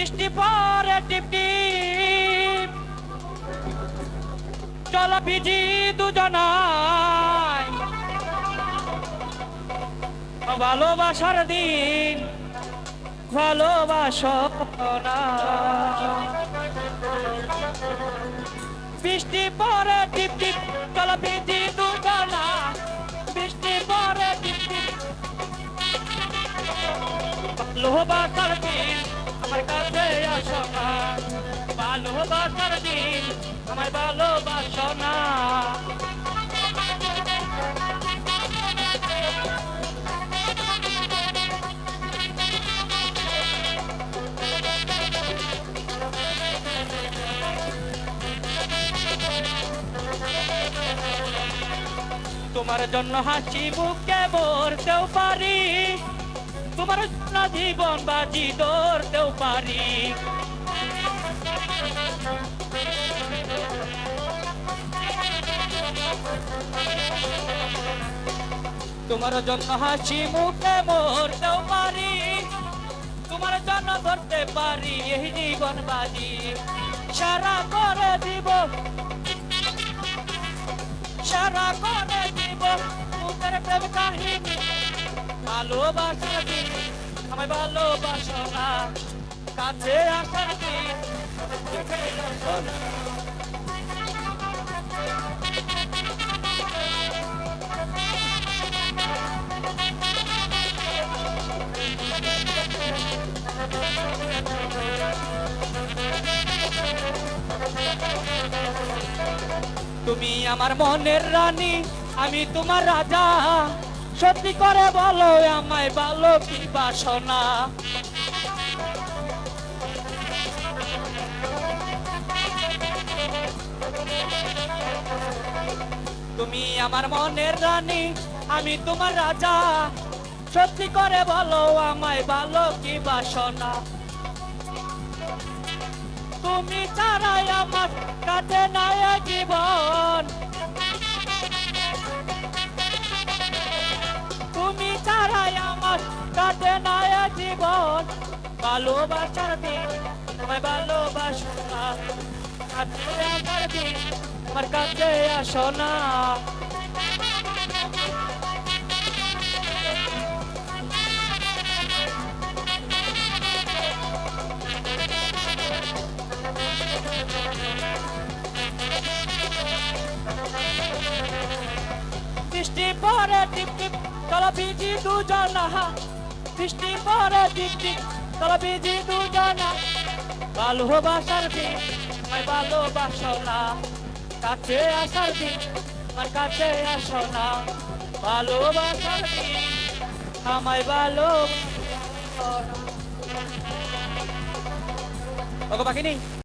বৃষ্টি পরে টিপ টিপ। চল ভিজি দুজনায় ভালোবাসার দিন, ভালোবাসো না। বৃষ্টি পরে টিপ টিপ, চল ভিজি দুজনা বৃষ্টি পরে টিপ টিপ। ভালোবাসার দিন ভালোবাসার দিন, আমার ভালোবাসো তোমার জন্য হাসি মুখে ভরতেও পারি, তোমার জন্য জীবন বাজি ধরতেও পারি। তোমার জন্য হাসি মুখে মরতেও পারি। তোমার জন্য ধরতে পারি এই জীবন বাজি। সারা করে দিব। সারা করে দিব মুখের প্রেম কাহিনী। ভালোবাসা দিন আমায় ভালোবাসো কাছে আসার দিন তুমি আমার মনের রানী, আমি তোমার রাজা। সত্যি করে বলো, আমায় ভালো কি বাসনা? তুমি আমার মনের রানী, আমি তোমার রাজা। সত্যি করে বলো, আমায় ভালো কি বাসনা? তুমি ছাড়াই আমার কাছে নাই জীবন। তুমি ছাড়াই আমার কাছে নাই জীবন। ভালোবাসার দিন, তোমায় ভালোবাসো না। কাছে আসার দিন, আমার কাছে আসো না। বৃষ্টি পরে টিপ টিপ চলো ভিজি দুজনা। বৃষ্টি পরে টিপ টিপ চলো ভিজি দুজনা। ভালোবাসার দিন, আমায় ভালোবাসো না। কাছে আসার দিন, আমার কাছে আসো না। ভালোবাসার দিন, আমায় ভালো ওগো বাকি নেই